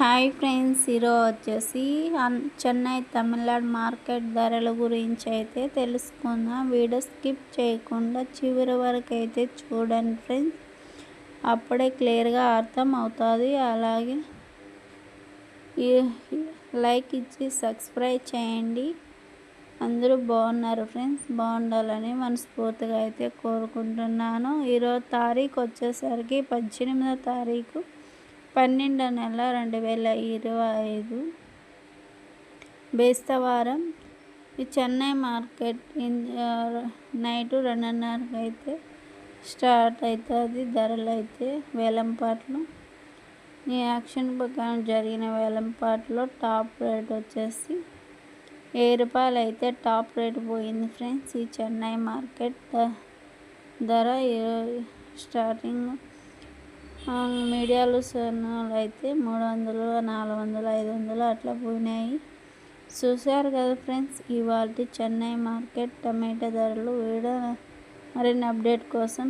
Hi friends ఈరోజు వచ్చేసి అన్- Chennai Tamil Nadu market ధరల గురించి అయితే తెలుసుకుందాం. వీడియో స్కిప్ చేయకుండా చివరి వరకు అయితే చూడండి ఫ్రెండ్స్. అప్పుడే క్లియర్గా అర్థం అవుతుంది అలాగే లైక్ ఇచ్చి సబ్స్క్రైబ్ చేయండి. అందరూ బాగున్నారు ఫ్రెండ్స్. బాగుండాలని మనస్ఫూర్తిగా అయితే కోరుకుంటున్నాను. ఈరోజు తారీఖు వచ్చేసరికి పద్దెనిమిదో తారీఖు. పన్నెండో నెల రెండు వేల ఇరవై ఐదు బేస్తవారం ఈ చెన్నై మార్కెట్ నైట్ రెండున్నరకి అయితే స్టార్ట్ అవుతుంది ధరలు అయితే వేలంపాట్లు. ఈ యాక్షన్ ప్రకారం జరిగిన వేలంపాట్లో టాప్ రేట్ వచ్చేసి వెయ్యి రూపాయలు అయితే టాప్ రేట్ పోయింది ఫ్రెండ్స్. ఈ చెన్నై మార్కెట్ ధర స్టార్టింగ్ మీడియాలు సన్నాలు అయితే మూడు వందలు నాలుగు వందలు ఐదు వందలు అట్లా పోయినాయి. చూశారు కదా ఫ్రెండ్స్ ఇవాళ చెన్నై మార్కెట్ టమాటా ధరలు వీడియో మరిన్ని అప్డేట్ కోసం